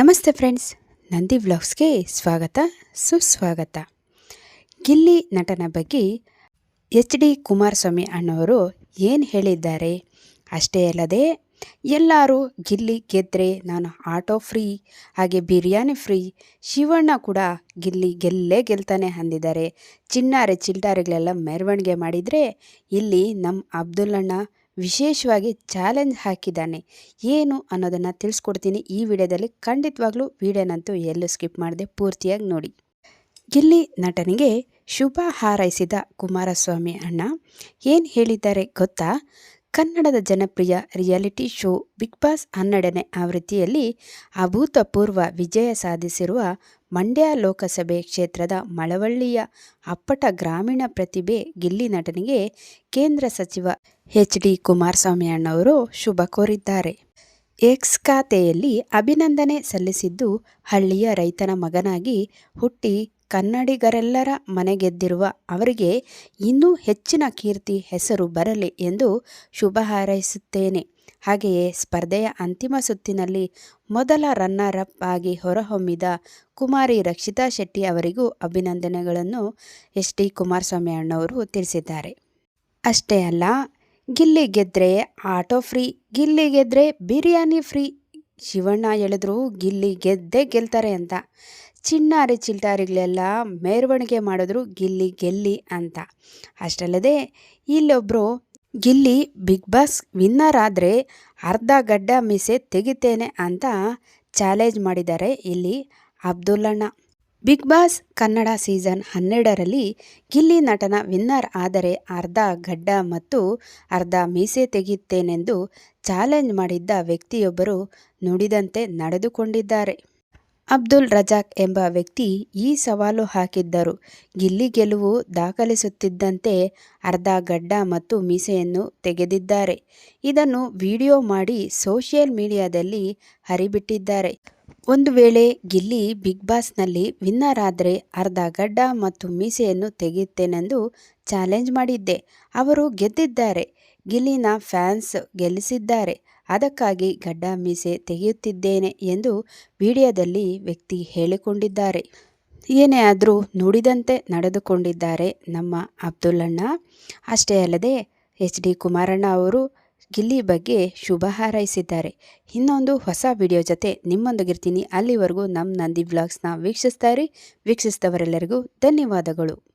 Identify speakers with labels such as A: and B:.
A: ನಮಸ್ತೆ ಫ್ರೆಂಡ್ಸ್, ನಂದಿ ವ್ಲಾಗ್ಸ್ಗೆ ಸ್ವಾಗತ, ಸುಸ್ವಾಗತ. ಗಿಲ್ಲಿ ನಟನ ಬಗ್ಗೆ ಎಚ್ ಡಿ ಕುಮಾರಸ್ವಾಮಿ ಅಣ್ಣವರು ಏನು ಹೇಳಿದ್ದಾರೆ? ಅಷ್ಟೇ ಅಲ್ಲದೆ, ಎಲ್ಲರೂ ಗಿಲ್ಲಿ ಗೆದ್ದರೆ ನಾನು ಆಟೋ ಫ್ರೀ, ಹಾಗೆ ಬಿರಿಯಾನಿ ಫ್ರೀ, ಶಿವಣ್ಣ ಕೂಡ ಗಿಲ್ಲಿ ಗೆಲ್ಲೇ ಗೆಲ್ತಾನೆ ಅಂದಿದ್ದಾರೆ. ಚಿನ್ನಾರೆ ಚಿಲ್ಟಾರೆಗಳೆಲ್ಲ ಮೆರವಣಿಗೆ ಮಾಡಿದರೆ ಇಲ್ಲಿ ನಮ್ಮ ಅಬ್ದುಲ್ಲಣ್ಣ ವಿಶೇಷವಾಗಿ ಚಾಲೆಂಜ್ ಹಾಕಿದ್ದಾನೆ. ಏನು ಅನ್ನೋದನ್ನು ತಿಳಿಸ್ಕೊಡ್ತೀನಿ ಈ ವಿಡಿಯೋದಲ್ಲಿ. ಖಂಡಿತವಾಗ್ಲೂ ವಿಡಿಯೋನಂತೂ ಎಲ್ಲೂ ಸ್ಕಿಪ್ ಮಾಡದೆ ಪೂರ್ತಿಯಾಗಿ ನೋಡಿ. ಇಲ್ಲಿ ನಟನಿಗೆ ಶುಭ ಹಾರೈಸಿದ ಕುಮಾರಸ್ವಾಮಿ ಅಣ್ಣ. ಏನು ಹೇಳಿದ್ದಾರೆ ಗೊತ್ತಾ? ಕನ್ನಡದ ಜನಪ್ರಿಯ ರಿಯಾಲಿಟಿ ಶೋ ಬಿಗ್ ಬಾಸ್ ಹನ್ನೆರಡನೇ ಆವೃತ್ತಿಯಲ್ಲಿ ಅಭೂತಪೂರ್ವ ವಿಜಯ ಸಾಧಿಸಿರುವ ಮಂಡ್ಯ ಲೋಕಸಭೆ ಕ್ಷೇತ್ರದ ಮಳವಳ್ಳಿಯ ಅಪ್ಪಟ ಗ್ರಾಮೀಣ ಪ್ರತಿಭೆ ಗಿಲ್ಲಿ ನಟನಿಗೆ ಕೇಂದ್ರ ಸಚಿವ ಎಚ್ ಡಿ ಕುಮಾರಸ್ವಾಮಿ ಅಣ್ಣವರು ಶುಭ ಕೋರಿದ್ದಾರೆ. ಎಕ್ಸ್ ಖಾತೆಯಲ್ಲಿ ಅಭಿನಂದನೆ ಸಲ್ಲಿಸಿದ್ದು ಹಳ್ಳಿಯ ರೈತನ ಮಗನಾಗಿ ಹುಟ್ಟಿ ಕನ್ನಡಿಗರೆಲ್ಲರ ಮನೆಗೆದ್ದಿರುವ ಅವರಿಗೆ ಇನ್ನೂ ಹೆಚ್ಚಿನ ಕೀರ್ತಿ ಹೆಸರು ಬರಲಿ ಎಂದು ಶುಭ ಹಾರೈಸುತ್ತೇನೆ. ಹಾಗೆಯೇ ಸ್ಪರ್ಧೆಯ ಅಂತಿಮ ಸುತ್ತಿನಲ್ಲಿ ಮೊದಲ ರನ್ನರ್ ಅಪ್ ಆಗಿ ಹೊರಹೊಮ್ಮಿದ ಕುಮಾರಿ ರಕ್ಷಿತಾ ಶೆಟ್ಟಿ ಅವರಿಗೂ ಅಭಿನಂದನೆಗಳನ್ನು ಎಸ್ ಡಿ ಕುಮಾರಸ್ವಾಮಿ ಅಣ್ಣವರು ತಿಳಿಸಿದ್ದಾರೆ. ಅಷ್ಟೇ ಅಲ್ಲ, ಗಿಲ್ಲಿ ಗೆದ್ರೆ ಆಟೋ ಫ್ರೀ, ಗಿಲ್ಲಿ ಗೆದ್ರೆ ಬಿರಿಯಾನಿ ಫ್ರೀ, ಶಿವಣ್ಣ ಹೇಳಿದ್ರು ಗಿಲ್ಲಿ ಗೆದ್ದೇ ಗೆಲ್ತಾರೆ ಅಂತ ಚಿನ್ನಾರಿ ಚಿಲ್ಟಾರಿಗಳೆಲ್ಲ ಮೆರವಣಿಗೆ ಮಾಡಿದ್ರು ಗಿಲ್ಲಿ ಗೆಲ್ಲಿ ಅಂತ. ಅಷ್ಟಲ್ಲದೆ ಇಲ್ಲೊಬ್ಬರು ಗಿಲ್ಲಿ, ಬಿಗ್ ಬಾಸ್ ವಿನ್ನರ್ ಆದರೆ ಅರ್ಧ ಗಡ್ಡ ಮೀಸೆ ತೆಗಿತೇನೆ ಅಂತ ಚಾಲೆಂಜ್ ಮಾಡಿದ್ದಾರೆ ಇಲ್ಲಿ ಅಬ್ದುಲ್ಲಣ್ಣ. ಬಿಗ್ ಬಾಸ್ ಕನ್ನಡ ಸೀಸನ್ ಹನ್ನೆರಡರಲ್ಲಿ ಗಿಲ್ಲಿ ನಟನ ವಿನ್ನರ್ ಆದರೆ ಅರ್ಧ ಗಡ್ಡ ಮತ್ತು ಅರ್ಧ ಮೀಸೆ ತೆಗೆಯುತ್ತೇನೆಂದು ಚಾಲೆಂಜ್ ಮಾಡಿದ್ದ ವ್ಯಕ್ತಿಯೊಬ್ಬರು ನುಡಿದಂತೆ ನಡೆದುಕೊಂಡಿದ್ದಾರೆ. ಅಬ್ದುಲ್ ರಜಾಕ್ ಎಂಬ ವ್ಯಕ್ತಿ ಈ ಸವಾಲು ಹಾಕಿದ್ದರು. ಗಿಲ್ಲಿ ಗೆಲುವು ದಾಖಲಿಸುತ್ತಿದ್ದಂತೆ ಅರ್ಧ ಗಡ್ಡ ಮತ್ತು ಮೀಸೆಯನ್ನು ತೆಗೆದಿದ್ದಾರೆ. ಇದನ್ನು ವಿಡಿಯೋ ಮಾಡಿ ಸೋಷಿಯಲ್ ಮೀಡಿಯಾದಲ್ಲಿ ಹರಿಬಿಟ್ಟಿದ್ದಾರೆ. ಒಂದು ವೇಳೆ ಗಿಲ್ಲಿ ಬಿಗ್ ಬಾಸ್ನಲ್ಲಿ ವಿನ್ನರ್ ಆದರೆ ಅರ್ಧ ಗಡ್ಡ ಮತ್ತು ಮೀಸೆಯನ್ನು ತೆಗೆಯುತ್ತೇನೆಂದು ಚಾಲೆಂಜ್ ಮಾಡಿದ್ದೆ. ಅವರು ಗೆದ್ದಿದ್ದಾರೆ. ಗಿಲ್ಲಿನ ಫ್ಯಾನ್ಸ್ ಗೆಲ್ಲಿಸಿದ್ದಾರೆ. ಅದಕ್ಕಾಗಿ ಗಡ್ಡ ಮೀಸೆ ತೆಗೆಯುತ್ತಿದ್ದೇನೆ ಎಂದು ವಿಡಿಯೋದಲ್ಲಿ ವ್ಯಕ್ತಿ ಹೇಳಿಕೊಂಡಿದ್ದಾರೆ. ಏನೇ ಆದರೂ ನುಡಿದಂತೆ ನಡೆದುಕೊಂಡಿದ್ದಾರೆ ನಮ್ಮ ಅಬ್ದುಲ್ಲಣ್ಣ. ಅಷ್ಟೇ ಅಲ್ಲದೆ ಎಚ್ ಡಿ ಕುಮಾರಣ್ಣ ಅವರು ಗಿಲ್ಲಿ ಬಗ್ಗೆ ಶುಭ ಹಾರೈಸಿದ್ದಾರೆ. ಇನ್ನೊಂದು ಹೊಸ ವಿಡಿಯೋ ಜೊತೆ ನಿಮ್ಮೊಂದಿಗಿರ್ತೀನಿ. ಅಲ್ಲಿವರೆಗೂ ನಮ್ಮ ನಂದಿ ಬ್ಲಾಗ್ಸ್ನ ವೀಕ್ಷಿಸ್ತಾ ವೀಕ್ಷಿಸಿದವರೆಲ್ಲರಿಗೂ ಧನ್ಯವಾದಗಳು.